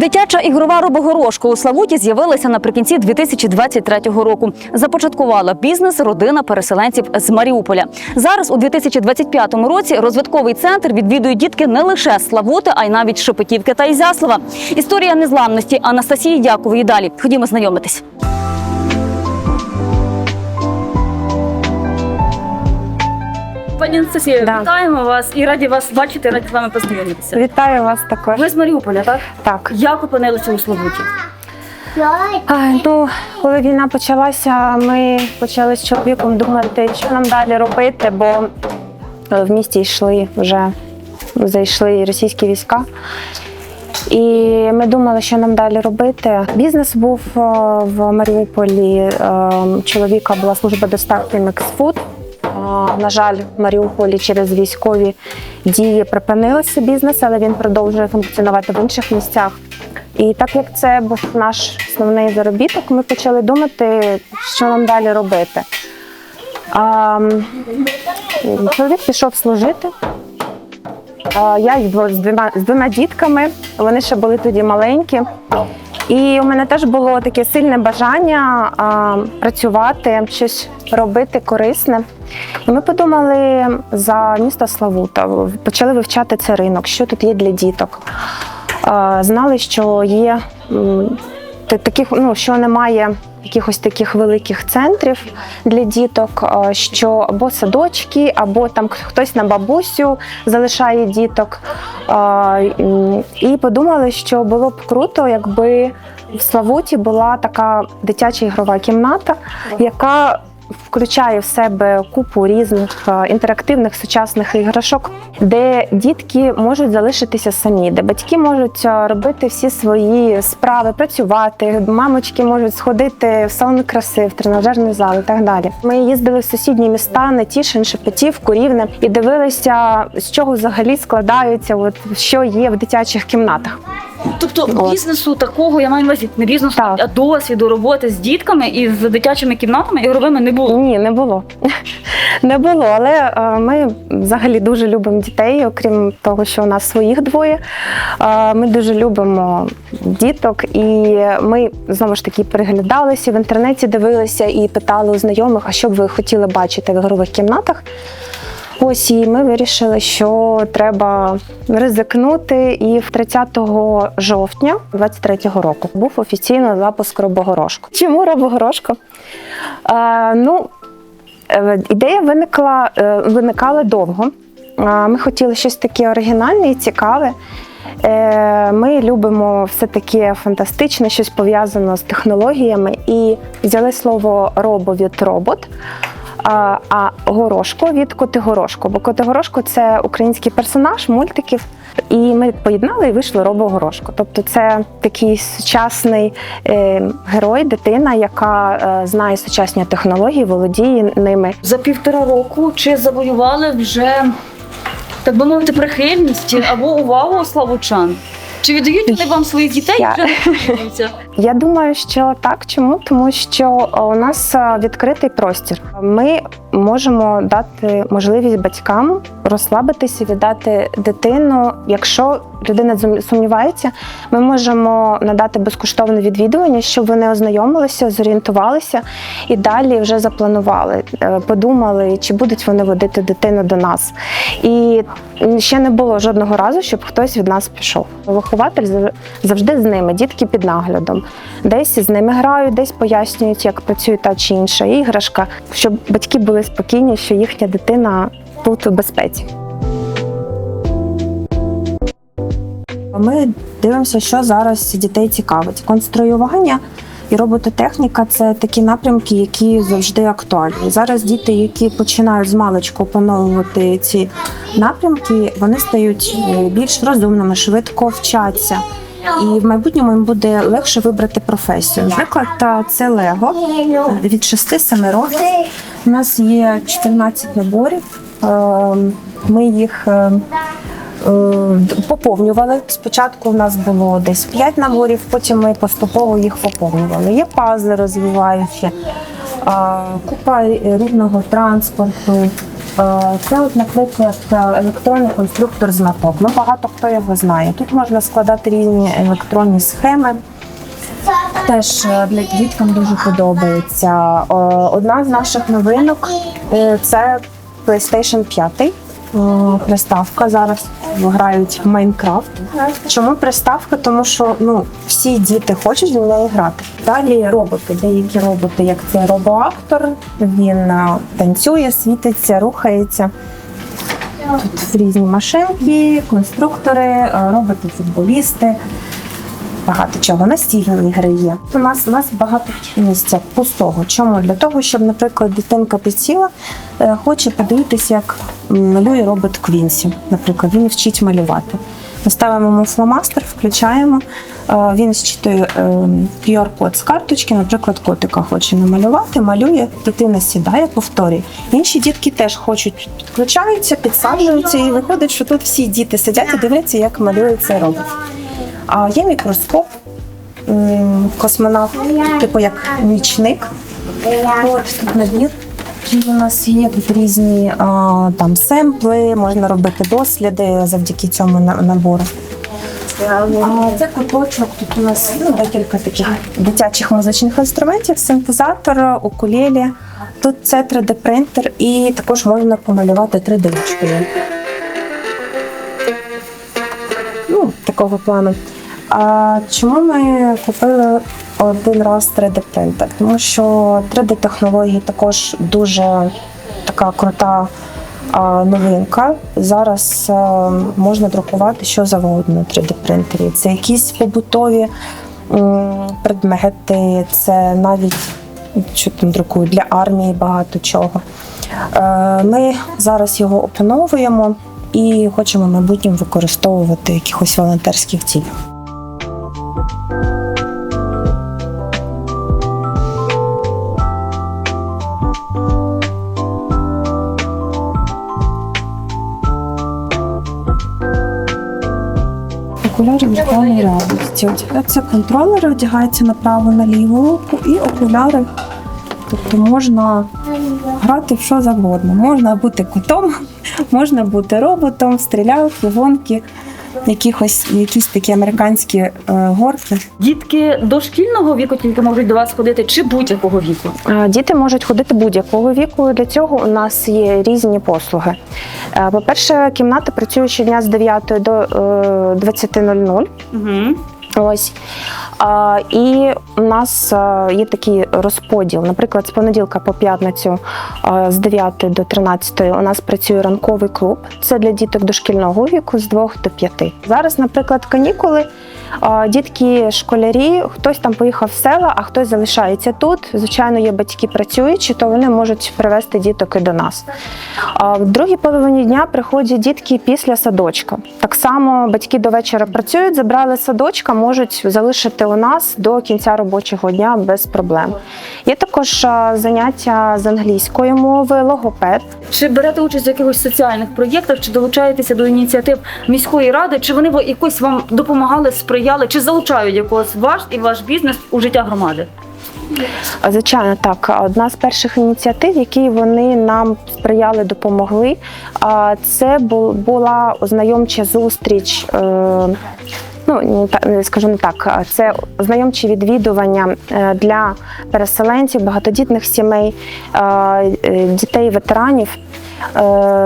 Дитяча ігрова робогорошка у Славуті з'явилася наприкінці 2023 року. Започаткувала бізнес родина переселенців з Маріуполя. Зараз у 2025 році розвитковий центр відвідують дітки не лише Славути, а й навіть Шепетівки та Ізяслава. Історія незламності Анастасії Дякової далі. Ходімо знайомитись. Анастасія, Да. вітаємо вас і раді вас бачити, раді з вами познайомитися. Вітаю вас також. Ви з Маріуполя, так? Так. Як опинилися у Славуті? А, ну, коли війна почалася, ми почали з чоловіком думати, що нам далі робити, бо е, в місті йшли вже зайшли російські війська. І ми думали, що нам далі робити. Бізнес був е, в Маріуполі. е, Чоловіка була служба доставки Мексфуд. На жаль, в Маріуполі через військові дії припинилися бізнес, але він продовжує функціонувати в інших місцях. І так як це був наш основний заробіток, ми почали думати, що нам далі робити. А, чоловік пішов служити. А, Я з двома, з двома дітками, вони ще були тоді маленькі. І у мене теж було таке сильне бажання а, працювати, щось робити корисне. І ми подумали за місто Славута, почали вивчати цей ринок, що тут є для діток. Знали, що є таких, ну, що немає якихось таких великих центрів для діток, що або садочки, або там хтось на бабусю залишає діток. І подумали, що було б круто, якби в Славуті була така дитяча ігрова кімната, яка включає в себе купу різних е, інтерактивних сучасних іграшок, де дітки можуть залишитися самі, де батьки можуть е, робити всі свої справи, працювати, мамочки можуть сходити в салон краси, в тренажерний зал і так далі. Ми їздили в сусідні міста Нетішин, Шепетівку, Рівне і дивилися, з чого взагалі складаються, от що є в дитячих кімнатах. Тобто От. бізнесу такого я маю на увазі не бізнесу, Так. а досвіду роботи з дітками і з дитячими кімнатами ігровими не було. Ні, не було. Не було, але е, ми взагалі дуже любимо дітей, окрім того, що у нас своїх двоє. Е, Ми дуже любимо діток, і ми знову ж таки переглядалися в інтернеті, дивилися і питали у знайомих, а що б ви хотіли бачити в ігрових кімнатах. Ось і ми вирішили, що треба ризикнути. І 30 жовтня 23-го року був офіційно запуск робогорошку. Чому робогорошку? Ну, е, ідея виникла, е, виникала довго. Ми хотіли щось таке оригінальне і цікаве. Е, Ми любимо все таке фантастичне, щось пов'язане з технологіями, і взяли слово робо від робот. А, горошко від Котигорошко. Бо Котигорошко це український персонаж мультиків. І ми поєднали і вийшло робо горошко. Тобто це такий сучасний е, герой, дитина, яка е, знає сучасні технології, володіє ними. За півтора року чи завоювали вже, так би мовити, прихильність або увагу славучан? Чи віддають вони вам своїх дітей? Я- Вже? Я думаю, що так. Чому? Тому що у нас е, відкритий простір. Ми можемо дати можливість батькам розслабитися, віддати дитину. Якщо людина сумнівається, ми можемо надати безкоштовне відвідування, щоб вони ознайомилися, зорієнтувалися і далі вже запланували, е, подумали, чи будуть вони водити дитину до нас. І ще не було жодного разу, щоб хтось від нас пішов. Вихователь зав- завжди з ними, дітки під наглядом. Десь з ними грають, десь пояснюють, як працює та чи інша іграшка, щоб батьки були спокійні, що їхня дитина тут у безпеці. Ми дивимося, що зараз дітей цікавить. Конструювання і робототехніка це такі напрямки, які завжди актуальні. Зараз діти, які починають з маличку опановувати ці напрямки, вони стають е, більш розумними, швидко вчаться. І в майбутньому їм буде легше вибрати професію. Наприклад, це Лего від 6-7 років. У нас є 14 наборів. Е, Ми їх е, е, поповнювали. Спочатку у нас було десь 5 наборів, потім ми поступово їх поповнювали. Є пазли розвиваючі, купа рідного транспорту. Це, от, електронний конструктор знаток. Ну, багато хто його знає. Тут можна складати різні електронні схеми. Теж е, для діткам дуже подобається. Е, Одна з наших новинок е, це PlayStation 5. Е, Приставка зараз грають в Майнкрафт. Чому приставка? Тому що ну всі діти хочуть в неї грати. Далі роботи, деякі роботи, як це робоактор, він е, танцює, світиться, рухається. Тут різні машинки, конструктори, е, роботи-футболісти багато чого. Настільні ігри є. У нас у нас багато місця пустого. Чому? Для того, щоб, наприклад, дитинка підсіла, е, хоче подивитися, як малює робот Квінсі. Наприклад, він вчить малювати. Ми ставимо йому фломастер, включаємо. е, Він зчитує е, QR-код з карточки, наприклад, котика хоче намалювати, малює, дитина сідає, повторює. Інші дітки теж хочуть, підключаються, підсаджуються, і виходить, що тут всі діти сидять і дивляться, як малює цей робот. А є мікроскоп, космонавт, типу як нічник. От набір. У нас є тут різні а, там семпли, можна робити досліди завдяки цьому на- набору. А це куточок. Тут у нас ну, декілька таких дитячих музичних інструментів, синтезатор, укулелі. Тут це 3D-принтер і також можна помалювати 3D-ручкою. ну, такого плану. А чому ми купили один раз 3D принтер? Тому що 3D технології також дуже така крута новинка. Зараз а, можна друкувати що завгодно на 3D принтері. Це якісь побутові предмети, це навіть що там друкують для армії багато чого. Е, Ми зараз його опановуємо і хочемо в майбутньому використовувати якихось волонтерських цілях. Окуляри віртуальної реальності. Одягаються контролери, одягаються направо на ліву руку і окуляри. Тобто можна грати в що завгодно. Можна бути котом, можна бути роботом, стрілялки, гонки, якихось, якісь такі американські е, горки. Дітки дошкільного віку тільки можуть до вас ходити, чи будь-якого віку. Е, Діти можуть ходити будь-якого віку. Для цього у нас є різні послуги. Е, По-перше, кімната працює щодня з 9 до е, 20.00. Угу. Ось. А, і у нас а, є такий розподіл. Наприклад, з понеділка по п'ятницю а, з 9 до 13 у нас працює ранковий клуб. Це для діток дошкільного віку з 2 до 5. Зараз, наприклад, канікули. Дітки, школярі, хтось там поїхав в села, а хтось залишається тут. Звичайно, є батьки працюючі, то вони можуть привезти діток і до нас. В другій половині дня приходять дітки після садочка. Так само батьки до вечора працюють, забрали садочка, можуть залишити у нас до кінця робочого дня без проблем. Є також заняття з англійської мови, логопед. Чи берете участь в якихось соціальних проєктах, чи долучаєтеся до ініціатив міської ради, чи вони якось вам допомагали, сприяли, чи залучають якогось ваш і ваш бізнес у життя громади? Звичайно, так. Одна з перших ініціатив, які вони нам сприяли, допомогли, це була ознайомча зустріч. е, Ну, скажу не так, це ознайомчі відвідування е, для переселенців, багатодітних сімей, е, дітей ветеранів,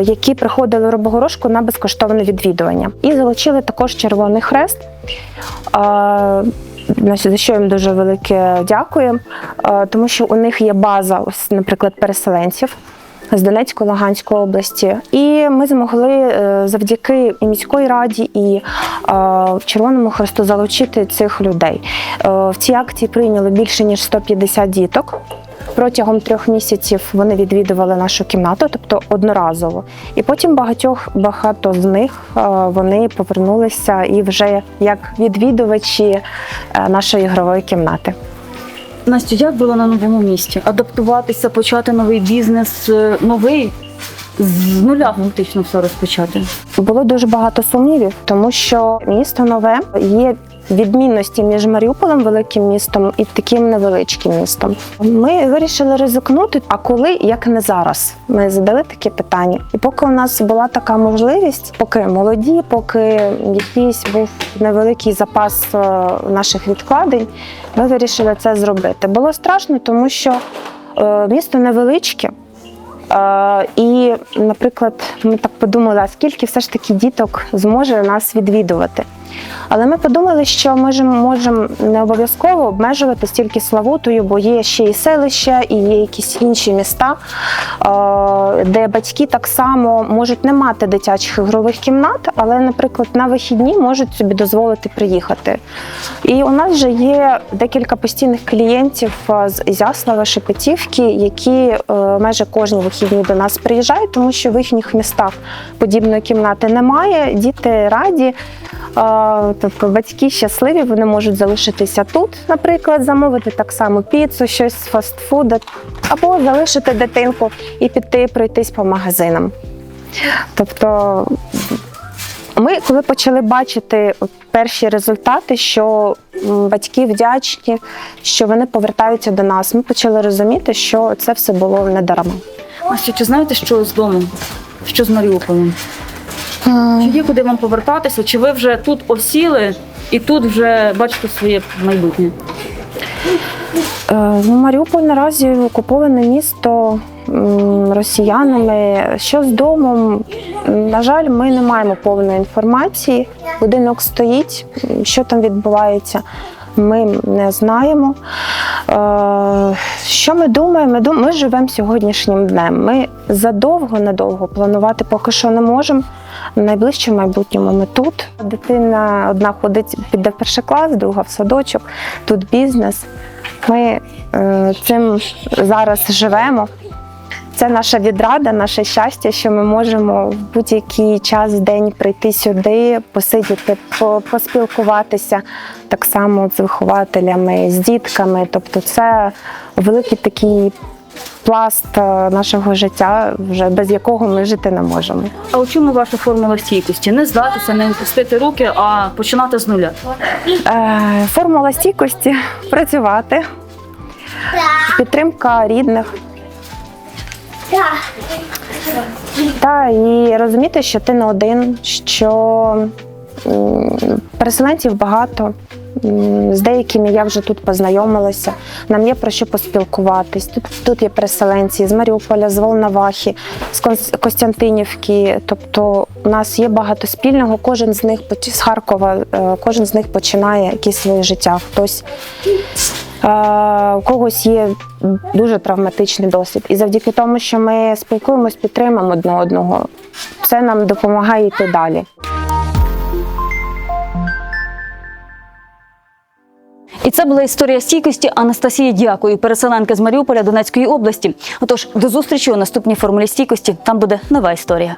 які приходили в Робогорошку на безкоштовне відвідування. І залучили також Червоний Хрест. За що їм дуже велике дякую, тому що у них є база, ось, наприклад, переселенців з Донецької Луганської області. І ми змогли е, завдяки і міської раді, і Червоному Хресту залучити цих людей. Е, В цій акції прийняли більше ніж 150 діток. Протягом трьох місяців вони відвідували нашу кімнату, тобто одноразово. І потім багатьох багато з них е, вони повернулися і вже як відвідувачі е, нашої ігрової кімнати. Настю, як було на новому місці? Адаптуватися, почати новий бізнес, е, новий з нуля фактично все розпочати. Було дуже багато сумнівів, тому що місто нове є відмінності між Маріуполем, великим містом, і таким невеличким містом. Ми вирішили ризикнути. А коли, як не зараз? Ми задали таке питання. І поки у нас була така можливість, поки молоді, поки якийсь був невеликий запас е, наших відкладень, ми вирішили це зробити. Було страшно, тому що е, місто невеличке. Е, І, наприклад, ми так подумали, а скільки все ж таки діток зможе нас відвідувати. Але ми подумали, що ми можемо не обов'язково обмежувати стільки Славутою, бо є ще і селища, і є якісь інші міста, е, де батьки так само можуть не мати дитячих ігрових кімнат, але, наприклад, на вихідні можуть собі дозволити приїхати. І у нас вже є декілька постійних клієнтів е, з Ізяслава, Шепетівки, які е, майже кожні вихідні до нас приїжджають, тому що в їхніх містах подібної кімнати немає. Діти раді. Тобто батьки щасливі, вони можуть залишитися тут, наприклад, замовити так само піцу, щось з фастфуду, або залишити дитинку і піти пройтись по магазинам. Тобто ми, коли почали бачити перші результати, що батьки вдячні, що вони повертаються до нас, ми почали розуміти, що це все було не дарма. Настя, чи знаєте, що з домом? Що з Маріуполем? Чи є куди вам повертатися? Чи ви вже тут осіли і тут вже бачите своє майбутнє? Е, Ну, Маріуполь наразі окуповане місто росіянами. Що з домом? На жаль, ми не маємо повної інформації. Будинок стоїть, що там відбувається. Ми не знаємо. Е, Що ми думаємо? Ми, живемо сьогоднішнім днем. Ми задовго надовго планувати поки що не можемо. В найближчому майбутньому ми тут. Дитина одна ходить, піде в перший клас, друга в садочок, тут бізнес. Ми е, цим зараз живемо. Це наша відрада, наше щастя, що ми можемо в будь-який час в день прийти сюди, посидіти, по- поспілкуватися так само з вихователями, з дітками. Тобто, це великий такий пласт е, нашого життя, вже без якого ми жити не можемо. А у чому ваша формула стійкості? Не здатися, не опустити руки, а починати з нуля. Е, Формула стійкості працювати, підтримка рідних. Та і розуміти, що ти не один, що переселенців багато. З деякими я вже тут познайомилася. Нам є про що поспілкуватись. Тут, тут є переселенці з Маріуполя, з Волновахи, з Костянтинівки. Тобто у нас є багато спільного. Кожен з них з Харкова, е, кожен з них починає якесь своє життя. Хтось у когось є дуже травматичний досвід. І завдяки тому, що ми спілкуємось, підтримуємо одне одного, це нам допомагає йти далі. І це була історія стійкості Анастасії Дякої, переселенки з Маріуполя Донецької області. Отож, до зустрічі у наступній формулі стійкості. Там буде нова історія.